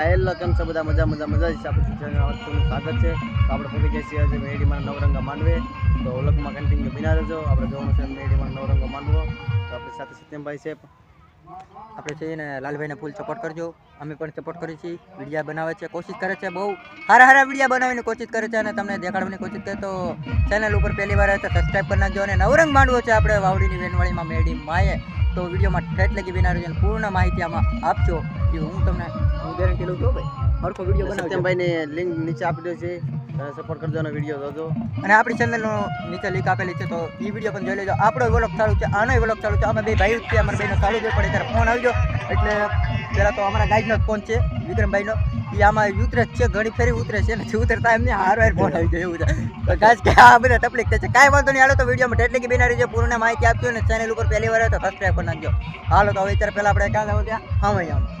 L કેમ છે બધા? મજા મજા મજા છે. આપણે ચેનલ આપનું સ્વાગત છે. તો આપણે પહોંચી જઈએ છીએ આજે મેડીમાં નવરંગા માંડવે. તો ઓલકમાં કન્ટિન્યુ બિના રહેજો. આપણે જોવાનું છે મેડીમાં નવરંગા માંડવો. તો આપણી સાથે સત્યમભાઈ છે. આપણે છે ને લાલભાઈને ફૂલ સપોર્ટ કરજો. અમે પણ સપોર્ટ કરીએ છીએ. વિડીયા બનાવે છે, કોશિશ કરે છે, બહુ સારા સારા વિડીયા બનાવીને કોશિશ કરે છે અને તમને દેખાડવાની કોશિશ કરે. તો ચેનલ ઉપર પહેલી વાર આવે તો સબસ્ક્રાઈબ કરી નાખજો અને નવરંગ માંડવો છે આપણે વાવડીની વેનવાળીમાં મેડી માએ. તો વિડીયોમાં ઠેઠ લગી બિના રહેજો પૂર્ણ માહિતી આમાં આપજો. એ હું તમને હું ગેરંટી લઉં છું ભાઈ? હરખો વીડિયો બનાવ સત્યમભાઈને લિંક નીચે આપી દો છે સપોર્ટ કરજો અને વીડિયો જોજો. અને આપણી ચેનલનો નીચે લિંક આપેલી છે તો એ વીડિયો પણ જોઈ લેજો. આપણો વ્લોગ ચાલુ છે આનો વ્લોગ ચાલુ છે. અમે બે ભાઈ છે અમારા બેનો ચાલુ જ હોય પણ ત્યારે ફોન આવજો. એટલે પહેલાં તો અમારા ગાઈડનો જ ફોન છે વિક્રમભાઈનો. એ આમાં ઉતરે છે ઘણી ફેરી ઉતરે છે ને ઉતરતા એમને હાર વાર ફોન આવી જાય એવું છે. તો ગાજ કે આ બધા તકલીફ થાય છે. કાંઈ વાંધો નહીં હાલો તો વિડીયોમાં ટેટલી કે બિના રહેજો. પૂર્ણ માહિતી આપજો અને ચેનલ ઉપર પહેલી વાર તો સબસ્ક્રાઈબ કરી નાખજો. હાલો તો હવે અત્યારે પહેલાં આપણે ક્યાં જવું ત્યાં? હા ભાઈ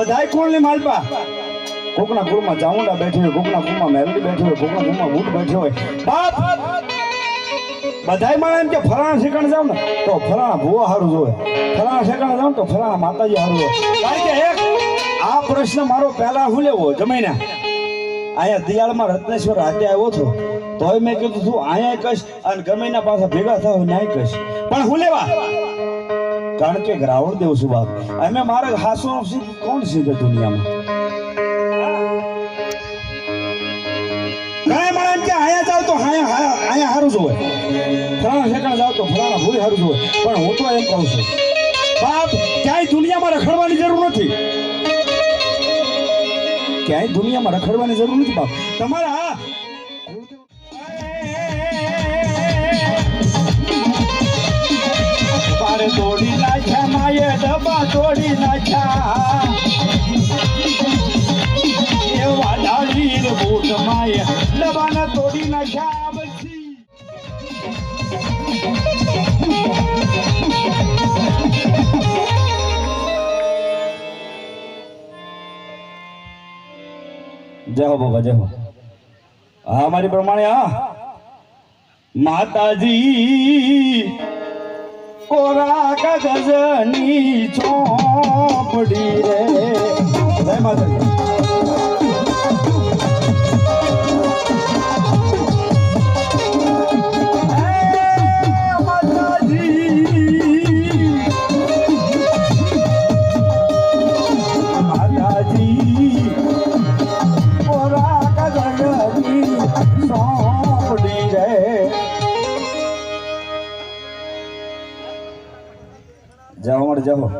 બધાય કોણ ને માલપા? કોકના કુળમાં ચામુંડા બેઠી હોય, કોકના કુળમાં મેલડી બેઠી હોય, કોકના કુળમાં બૂટ બેઠી હોય. બાપ! બધાય માણે એમ કે ફલાણા શેકણ જાવ ને, તો ફલાણા ભુવા હારું જોવે. ફલાણા શેકણ જાવ તો ફલાણા માતાજી હારું જોવે. કારણ કે એક, આ પ્રશ્ન મારો પહેલા હું લેવો જમાઈને અહીંયા દિયાળમાં રત્નેશ્વર રાતે આવ્યો છો તોય મેં કીધું તું અહીંયા કશ અને ગમે પાસે ભેગા થાવ, ન્યાય કશ પણ હું લેવા? કારણ કે રાવણ દેવ છું બાપ. અમે મારે હાસુ કોણ સીધે દુનિયામાં? એમ કે અહીંયા જાવ તો અહીંયા હારું જોવે. ફલાણા ઠેકાણે જાવ તો ફલાણા ભૂલ હારું જોવે. પણ હું તો એમ કહું છું, બાપ, ક્યાંય દુનિયામાં રખડવાની જરૂર નથી. ક્યાંય દુનિયામાં રખડવાની જરૂર નથી બાપ. તમારા જય હો બાબા, જય હો. હા અમારી પ્રમાણે હા. માતાજી, કોરા કાગજની ચોપડી રે. જય માતાજી. যাব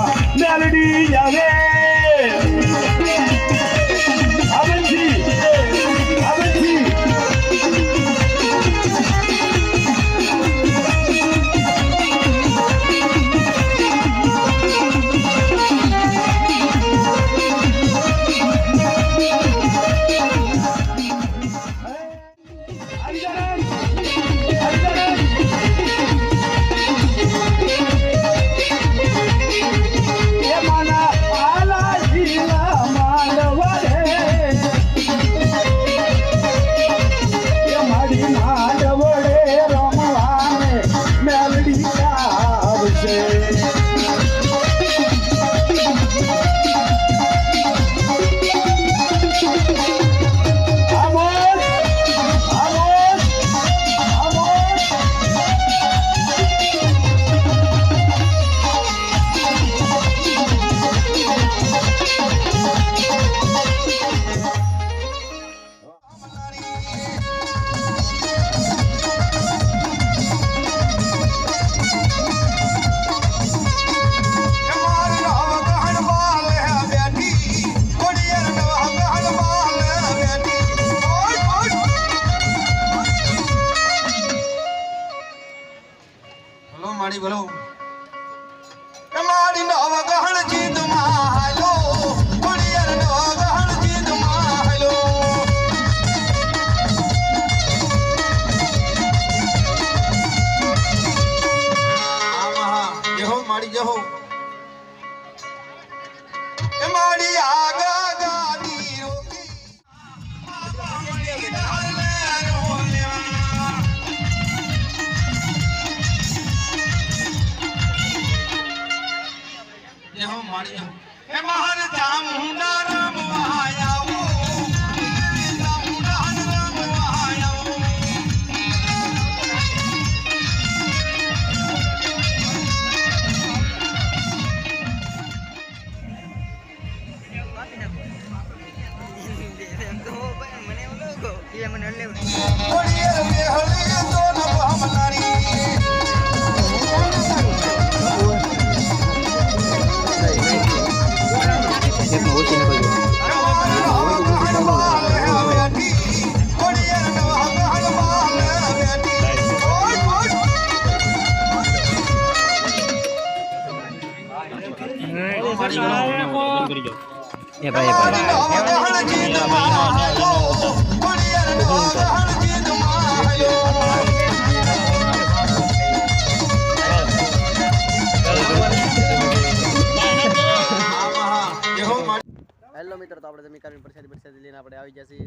હેલો મિત્રો તો આપણે જમી કરીને પરસાદી પરસાદી લઈને આપણે આવી જશે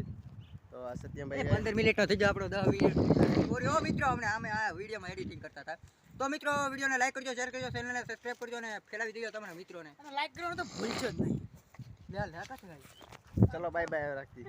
તો સત્યમભાઈ પંદર મિનિટ નો થઈ જાય આપણો દસ મિનિટ. મિત્રો અમને આમે આ વિડીયોમાં એડિટિંગ કરતા હતા. તો મિત્રો વિડીયોને લાઈક કરજો શેર કરજો ચેનલને સબસ્ક્રાઈબ કરજો અને ફેલાવી દેજો તમારા મિત્રોને. લાઈક કરવાનું તો ભૂલશો જ નહીં. લે લે ચલો બાય બાય રાખી